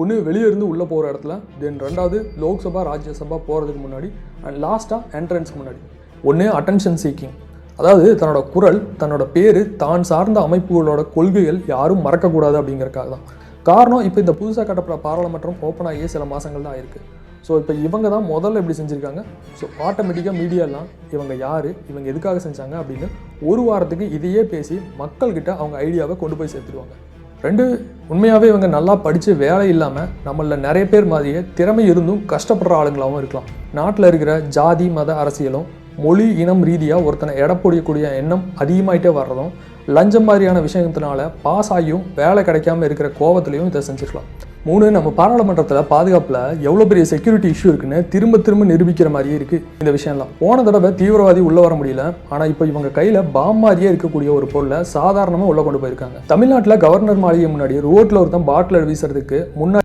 ஒன்று வெளியே இருந்து உள்ளே போகிற இடத்துல தென் ரெண்டாவது லோக்சபா ராஜ்யசபா போகிறதுக்கு முன்னாடி அண்ட் லாஸ்ட்டாக என்ட்ரன்ஸ்க்கு முன்னாடி. ஒன்று அட்டென்ஷன் சீக்கிங் அதாவது தன்னோட குரல் தன்னோட பேர் தான் சார்ந்த அமைப்புகளோட கொள்கைகள் யாரும் மறக்கக்கூடாது அப்படிங்கிறக்காக தான். காரணம் இப்போ இந்த புதுசாக கட்டப்பட்ட பாராளுமன்றம் ஓப்பன் ஆகியே சில மாதங்கள் தான் ஆயிருக்கு. ஸோ இப்போ இவங்க தான் முதல்ல இப்படி செஞ்சுருக்காங்க. ஸோ ஆட்டோமேட்டிக்காக மீடியாலாம் இவங்க யார் இவங்க எதுக்காக செஞ்சாங்க அப்படின்னு ஒரு வாரத்துக்கு இதையே பேசி மக்கள்கிட்ட அவங்க ஐடியாவை கொண்டு போய் சேர்த்துருவாங்க. ரெண்டு உண்மையாகவே இவங்க நல்லா படித்து வேலை இல்லாமல் நம்மள நிறைய பேர் மாதிரியே திறமை இருந்தும் கஷ்டப்படுற ஆளுங்களாகவும் இருக்கலாம். நாட்டில் இருக்கிற ஜாதி மத அரசியலும் மொழி இனம் ரீதியாக ஒருத்தனை எடப்பொடியக்கூடிய எண்ணம் அதிகமாயிட்டே வர்றதும் லஞ்சம் மாதிரியான விஷயத்தினால பாஸ் ஆகியும் வேலை கிடைக்காம இருக்கிற கோவத்துலையும் இதை செஞ்சுருக்கலாம் மூணு நம்ம பாராளுமன்றத்தில் பாதுகாப்பில் எவ்வளோ பெரிய செக்யூரிட்டி இஷ்யூ இருக்குன்னு திரும்ப திரும்ப நிரூபிக்கிற மாதிரியே இருக்குது இந்த விஷயம்லாம். போன தடவை தீவிரவாதி உள்ளே வர முடியல. ஆனால் இப்போ இவங்க கையில் பாம் மாதிரியே இருக்கக்கூடிய ஒரு பொருளை சாதாரணமாக உள்ளே கொண்டு போயிருக்காங்க. தமிழ்நாட்டில் கவர்னர் மாளிகை முன்னாடி ரோட்டில் ஒருத்தன் பாட்டில் வீசுறதுக்கு முன்னாடி